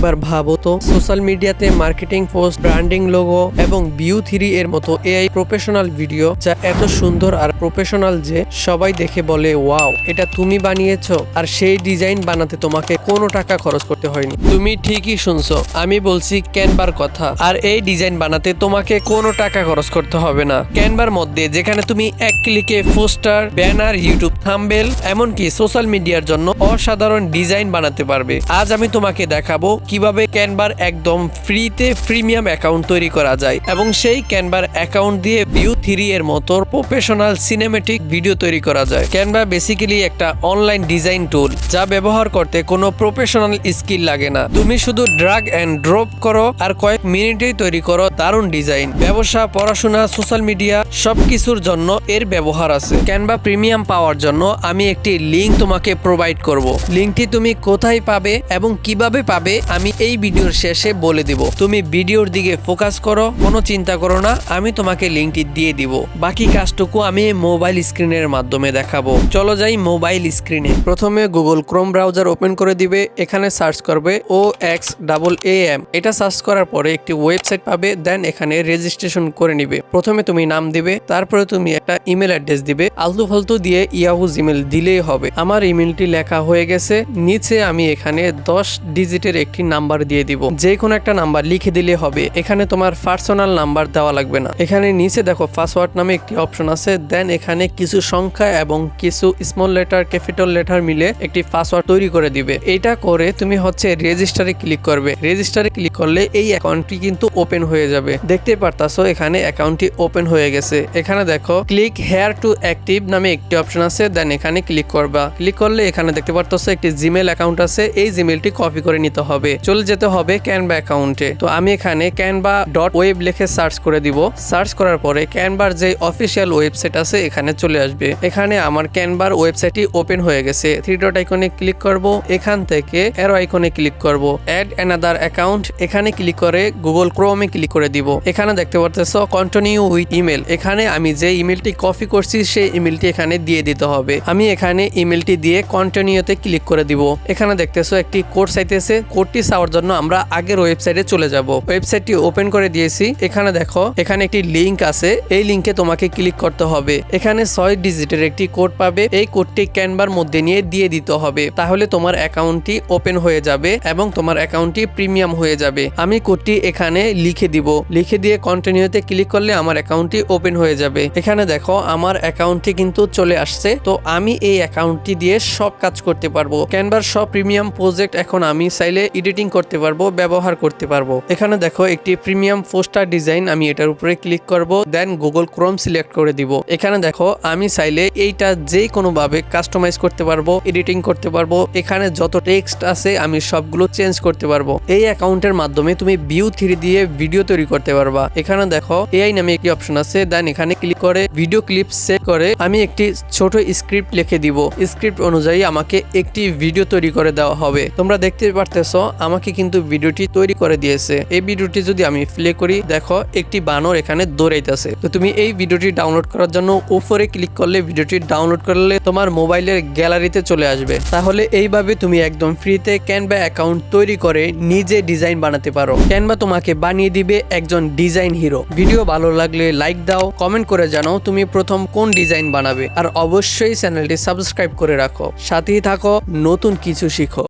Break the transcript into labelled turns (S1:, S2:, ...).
S1: একবার ভাবো তো। সোশ্যাল মিডিয়াতে মার্কেটিং পোস্ট ব্র্যান্ডিং লোগো এবং ভিউ থ্রি এর মতো এআই প্রফেশনাল ভিডিও যা এত সুন্দর আর প্রফেশনাল যে সবাই দেখে বলে, ওয়াও, এটা তুমি বানিয়েছো? আর সেই ডিজাইন বানাতে তোমাকে কোনো টাকা খরচ করতে হয়নি। তুমি ঠিকই শুনছো, আমি বলছি ক্যানভার কথা। আর এই ডিজাইন বানাতে তোমাকে কোনো টাকা খরচ করতে হবে না। ক্যানভার মধ্যে যেখানে তুমি এক ক্লিকে পোস্টার ব্যানার ইউটিউব থাম্বেল এমনকি সোশ্যাল মিডিয়ার জন্য অসাধারণ ডিজাইন বানাতে পারবে। আজ আমি তোমাকে দেখাবো কীভাবে ক্যানভার একদম ফ্রিতে প্রিমিয়াম অ্যাকাউন্ট তৈরি করা যায় এবং সেই ক্যানভার অ্যাকাউন্ট দিয়ে ভিউ থ্রি এর মতো প্রফেশনাল সিনেমেটিক ভিডিও তৈরি করা যায়। ক্যানভা বেসিক্যালি একটা অনলাইন ডিজাইন টুল যা ব্যবহার করতে কোনো প্রফেশনাল স্কিল লাগে না। তুমি শুধু ড্রাগ অ্যান্ড ড্রপ করো আর কয়েক মিনিটেই তৈরি করো দারুণ ডিজাইন ব্যবসা, পড়াশোনা সোশ্যাল মিডিয়া সবকিছুর জন্য এর ব্যবহার আছে। ক্যানভা প্রিমিয়াম পাওয়ার জন্য আমি একটি লিঙ্ক তোমাকে প্রোভাইড করব। লিঙ্কটি তুমি কোথায় পাবে এবং কীভাবে পাবে আমি এই ভিডিওর শেষে বলে দিব, তুমি ভিডিওর দিকে ফোকাস করো, কোনো চিন্তা করো না, আমি তোমাকে লিঙ্কটি দিয়ে দিব। বাকি কাজটুকু আমি মোবাইল স্ক্রিনের মাধ্যমে দেখাবো। চলো যাই মোবাইল স্ক্রিনে প্রথমে গুগল ক্রোম ব্রাউজার ওপেন করে দিবে, এখানে সার্চ করবে ও এক্স ডাবল এ এম এটা সার্চ করার পরে একটি ওয়েবসাইট পাবে দেন এখানে রেজিস্ট্রেশন করে নিবে। প্রথমে তুমি নাম দিবে, তারপরে তুমি একটা ইমেল অ্যাড্রেস দিবে। আলতু ফালতু দিয়ে ইয়াহু জিমেল দিলেই হবে। আমার ইমেলটি লেখা হয়ে গেছে, নিচে আমি এখানে দশ ডিজিটের একটি নাম্বার দিয়ে দিব। যে কোনো একটা নাম্বার লিখে দিলে হবে। এখানে তোমার পার্সোনাল নাম্বার দেওয়া লাগবে না। এখানে নিচে দেখো পাসওয়ার্ড নামে একটি অপশন আছে। দেন এখানে কিছু সংখ্যা এবং কিছু স্মল লেটার ক্যাপিটাল লেটার মিলে একটি পাসওয়ার্ড তৈরি করে দিবে। এটা করে তুমি হচ্ছে রেজিস্টারে ক্লিক করবে। রেজিস্টারে ক্লিক করলে এই অ্যাকাউন্টটি কিন্তু ওপেন হয়ে যাবে। দেখতে পারতাছো এখানে অ্যাকাউন্টটি ওপেন হয়ে গেছে। এখানে দেখো ক্লিক হেয়ার টু অ্যাক্টিভ নামে একটি অপশন আছে। দেন এখানে ক্লিক করবা। ক্লিক করলে এখানে দেখতে পারতাছো একটি জিমেল অ্যাকাউন্ট আছে। এই জিমেলটি কপি করে নিতে হবে। চলে যেতে হবে ক্যানভা অ্যাকাউন্টে তো আমি এখানে ক্যানভা ডট ওয়েব লিখে সার্চ করে দিব। সার্চ করার পরে ক্যানভার যে অফিসিয়াল ওয়েবসাইট আছে, এখানে চলে আসবে। এখানে আমার ক্যানভার ওয়েবসাইটটি ওপেন হয়ে গেছে। থ্রি ডট আইকনে ক্লিক করব। এখান থেকে এরো আইকনে ক্লিক করব। অ্যাড অ্যানাদার অ্যাকাউন্ট এখানে ক্লিক করে গুগল ক্রোমে ক্লিক করে দিব। এখানে দেখতে পারতেছ কন্টিনিউ উইথ ইমেল এখানে আমি যে ইমেলটি কপি করছি, সেই ইমেলটি এখানে দিয়ে দিতে হবে। আমি এখানে ইমেলটি দিয়ে কন্টিনিউতে ক্লিক করে দিব। এখানে দেখতেছো, একটি কোড চাইতেছে। কোডটি চাওয়ার জন্য আমরা আগের ওয়েবসাইটে চলে যাব। ওয়েবসাইটটি ওপেন করে দিয়েছি। এখানে দেখো, এখানে একটি লিংক আছে। এই লিংকে তোমাকে ক্লিক করতে হবে। এখানে ছয় ডিজিটের একটি কোড পাবে। এই কোডটি ক্যানভার মধ্যে নিয়ে দিয়ে দিতে হবে। তাহলে তোমার অ্যাকাউন্টটি ওপেন হয়ে যাবে এবং তোমার অ্যাকাউন্টটি প্রিমিয়াম হয়ে যাবে। আমি কোডটি এখানে লিখে দিব। লিখে দিয়ে কন্টিনিউতে ক্লিক করলে আমার অ্যাকাউন্টটি ওপেন হয়ে যাবে। এখানে দেখো, আমার অ্যাকাউন্টটি কিন্তু চলে আসছে। তো আমি এই অ্যাকাউন্টটি দিয়ে সব কাজ করতে পারব। ক্যানভার সব প্রিমিয়াম প্রজেক্ট এখন আমি চাইলে এডিটিং করতে পারব, ব্যবহার করতে পারব। এখানে দেখো একটি প্রিমিয়াম পোস্টার ডিজাইন আমি এটার উপরে ক্লিক করব দেন গুগল ক্রোম সিলেক্ট করে দিব। এখানে দেখো আমি চাইলে এইটা যে কোনো ভাবে কাস্টমাইজ করতে পারব এডিটিং করতে পারব। এখানে যত টেক্সট আছে আমি সবগুলো চেঞ্জ করতে পারব। এই অ্যাকাউন্টের মাধ্যমে তুমি ভিউ থ্রি দিয়ে ভিডিও তৈরি করতে পারবা। এখানে দেখো এআই নামে একটি অপশন আছে দেন এখানে ক্লিক করে ভিডিও ক্লিপ সেভ করে আমি একটি ছোট স্ক্রিপ্ট লিখে দিব। স্ক্রিপ্ট অনুযায়ী আমাকে একটি ভিডিও তৈরি করে দেওয়া হবে। তোমরা দেখতে পারতেছো আমাকে কিন্তু ভিডিওটি তৈরি করে দিয়েছে। এই ভিডিওটি যদি আমি প্লে করি, দেখো একটি বানর এখানে দৌড়াইতেছে। তো তুমি এই ভিডিওটি ডাউনলোড করার জন্য উপরে ক্লিক করলে ভিডিওটি ডাউনলোড করলে তোমার মোবাইলের গ্যালারিতে চলে আসবে। তাহলে এইভাবে তুমি একদম ফ্রিতে ক্যানভা অ্যাকাউন্ট তৈরি করে নিজে ডিজাইন বানাতে পারো। ক্যানভা তোমাকে বানিয়ে দিবে একজন ডিজাইন হিরো ভিডিও ভালো লাগলে লাইক দাও কমেন্ট করে জানাও তুমি প্রথম কোন ডিজাইন বানাবে। আর অবশ্যই চ্যানেলটি সাবস্ক্রাইব করে রাখো। সাথেই থাকো, নতুন কিছু শিখো।